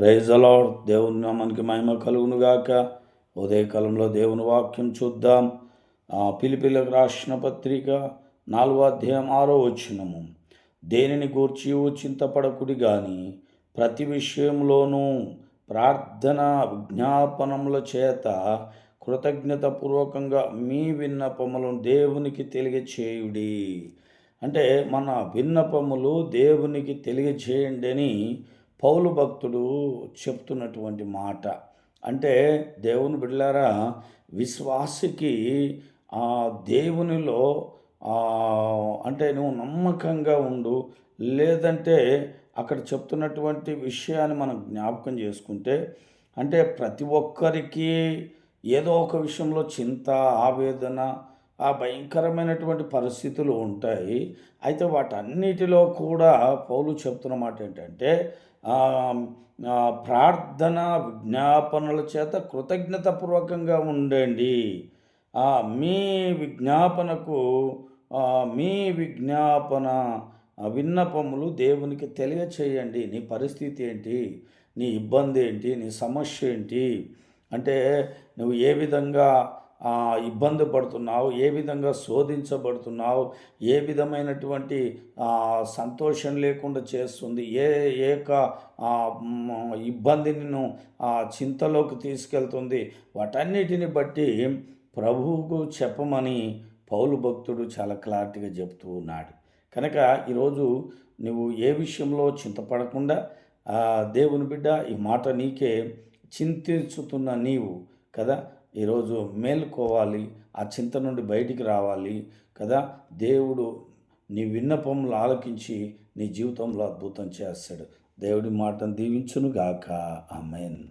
Praise అలాడ్ దేవుని నామానికి మహిమ కలుగునుగాక. ఉదయకాలంలో దేవుని వాక్యం చూద్దాం. ఆ పిలిపిలకు రాసిన పత్రిక నాలుగో అధ్యాయం ఆరో వచ్చినము దేనిని గూర్చి చింతపడకుడి కానీ ప్రతి విషయంలోనూ ప్రార్థన విజ్ఞాపనముల చేత కృతజ్ఞతపూర్వకంగా మీ విన్నపములను దేవునికి తెలియచేయుడి. అంటే మన విన్నపములు దేవునికి తెలియచేయండి అని పౌలు భక్తుడు చెప్తున్నటువంటి మాట అంటే దేవుని బిడ్డారా విశ్వాసికి ఆ దేవునిలో అంటే నువ్వు నమ్మకంగా ఉండు. లేదంటే అక్కడ చెప్తున్నటువంటి విషయాన్ని మనం జ్ఞాపకం చేసుకుంటే అంటే ప్రతి ఒక్కరికి ఏదో ఒక విషయంలో చింత ఆవేదన ఆ భయంకరమైనటువంటి పరిస్థితులు ఉంటాయి. అయితే వాటన్నిటిలో కూడా పౌలు చెప్తున్న మాట ఏంటంటే ప్రార్థన విజ్ఞాపనల చేత కృతజ్ఞతపూర్వకంగా ఉండండి. మీ విజ్ఞాపనకు మీ విజ్ఞాపన విన్నపములు దేవునికి తెలియచేయండి. నీ పరిస్థితి ఏంటి? నీ ఇబ్బంది ఏంటి? నీ సమస్య ఏంటి? అంటే నువ్వు ఏ విధంగా ఇబ్బంది పడుతున్నావు ఏ విధంగా శోధించబడుతున్నావు ఏ విధమైనటువంటి సంతోషం లేకుండా చేస్తుంది ఏ ఏక ఇబ్బంది నిన్ను చింతలోకి తీసుకెళ్తుంది వాటన్నిటిని బట్టి ప్రభువుకు చెప్పమని పౌలు భక్తుడు చాలా క్లారిటీగా చెప్తూ ఉన్నాడు. కనుక ఈరోజు నువ్వు ఏ విషయంలో చింతపడకుండా దేవుని బిడ్డ ఈ మాట నీకే చింతించుతున్న నీవు కదా ఈరోజు మేలుకోవాలి ఆ చింత నుండి బయటికి రావాలి కదా? దేవుడు నీ విన్నపములు ఆలకించి నీ జీవితంలో అద్భుతం చేస్తాడు. దేవుడి మాటను దీవించును గాక ఆమెన్.